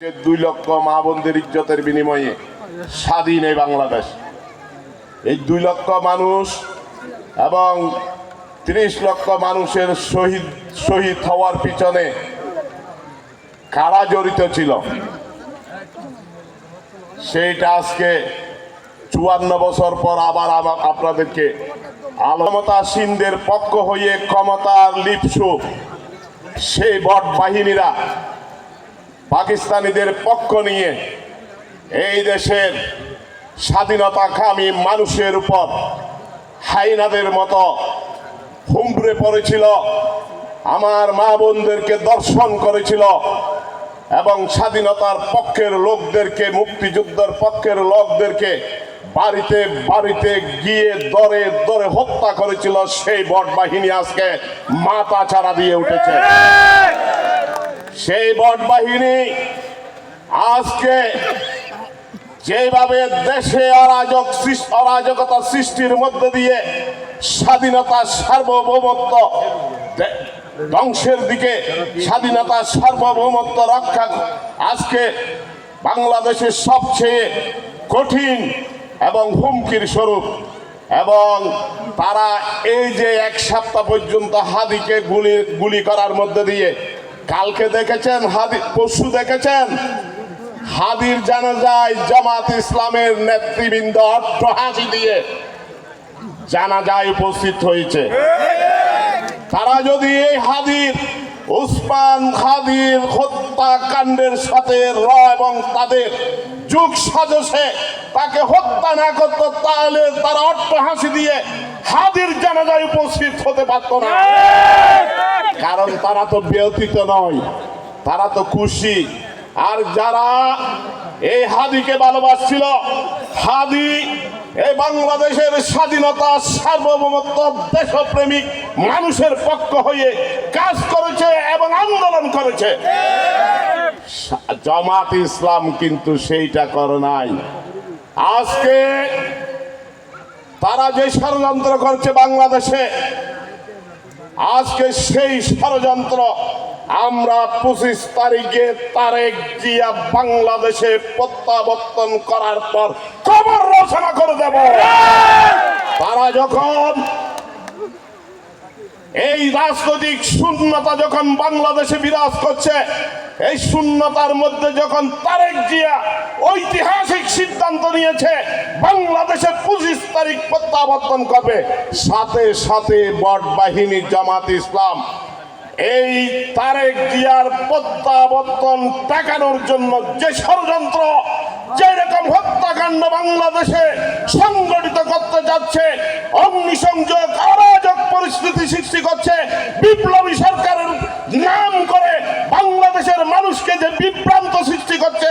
দুই লক্ষ মা বোনদের ইজ্জতের বিনিময়ে স্বাধীন এই বাংলাদেশ। এই দুই লক্ষ মানুষ এবং ত্রিশ লক্ষ মানুষের শহীদ শহীদ হওয়ার পিছনে কারা জড়িত ছিল? সেইটা আজকে চুয়ান্ন বছর পর আবার আপনাদেরকে আলমতাসীনদের পক্ষ হয়ে ক্ষমতার লিপসু সেই বট বাহিনীরা পাকিস্তানিদের পক্ষ নিয়ে এই দেশের স্বাধীনতাকামী মানুষের উপর হাইনাদের মতো হুমড়ে পড়েছিল। আমার মা বোনদেরকে দর্শন করেছিল এবং স্বাধীনতার পক্ষের লোকদেরকে, মুক্তিযুদ্ধের পক্ষের লোকদেরকে বাড়িতে বাড়িতে গিয়ে দরে দরে হত্যা করেছিল সেই বট বাহিনী আজকে মাথা ছাড়া দিয়ে উঠেছে। সেই বট বাহিনী আজকে যেভাবে দেশে অরাজক অরাজকতা সৃষ্টির মধ্য দিয়ে স্বাধীনতা সার্বভৌমত্ব ধ্বংসের দিকে স্বাধীনতা সার্বভৌমত্ব রক্ষা আজকে বাংলাদেশের সবচেয়ে কঠিন এবং হুমকির স্বরূপ। এবং তারা এই যে এক সপ্তাহ পর্যন্ত হাদিকে গুলি গুলি করার মধ্যে দিয়ে কালকে দেখেছেন হাদি পশু দেখেছেন? হাদির জানাজায় জামাত ইসলামের নেতৃবৃন্দ অট্টহাসি দিয়ে জানাজায় উপস্থিত হয়েছে। তারা যদি এই হাদির, উসমান হাদির হত্যাকাণ্ডের সাথে র এবং তাদের যুগ সাজসে তাকে হত্যা না করত, তাহলে তারা অট্টহাসি দিয়ে হাদির জানাজায় উপস্থিত হতে পারত না। কারণ তারা তো ব্যতীত নয়, তারা তো খুশি। আর যারা এই হাদিকে ভালোবাসছিল, হাদি এই বাংলাদেশের স্বাধীনতা, সার্বভৌমত্ব, দেশপ্রেমিক মানুষের পক্ষ হয়ে কাজ করেছে এবং আন্দোলন করেছে। জামাত ইসলাম কিন্তু সেইটা করে নাই। আজকে তারা যে ষড়যন্ত্র করছে বাংলাদেশে আজকে সেই ষড়যন্ত্র আমরা পঁচিশ তারিখে তারেক জিয়া বাংলাদেশে প্রত্যাবর্তন করার পর কবর রচনা করে দেব। তারা যখন এই রাজনৈতিক শূন্যতা যখন বাংলাদেশে বিরাজ করছে এই শূন্যতার মধ্যে যখন তারেক জিয়া ঐতিহাসিক সিদ্ধান্ত নিয়েছে, বাংলাদেশে পঁচিশ তারিখ প্রত্যাবর্তন করবে, সাথে সাথে বট বাহিনী জামাত ইসলাম এই তারেক জিয়ার প্রত্যাবর্তন টাকানোর জন্য যে ষড়যন্ত্র যেরকম হত্যাকাণ্ড বাংলাদেশে সংগঠিত করতে যাচ্ছে, অগ্নিসংযোগ, অরাজক পরিস্থিতি সৃষ্টি করছে, বিপ্লবী সরকারের নাম করে বাংলাদেশের মানুষকে যে বিভ্রান্ত সৃষ্টি করছে।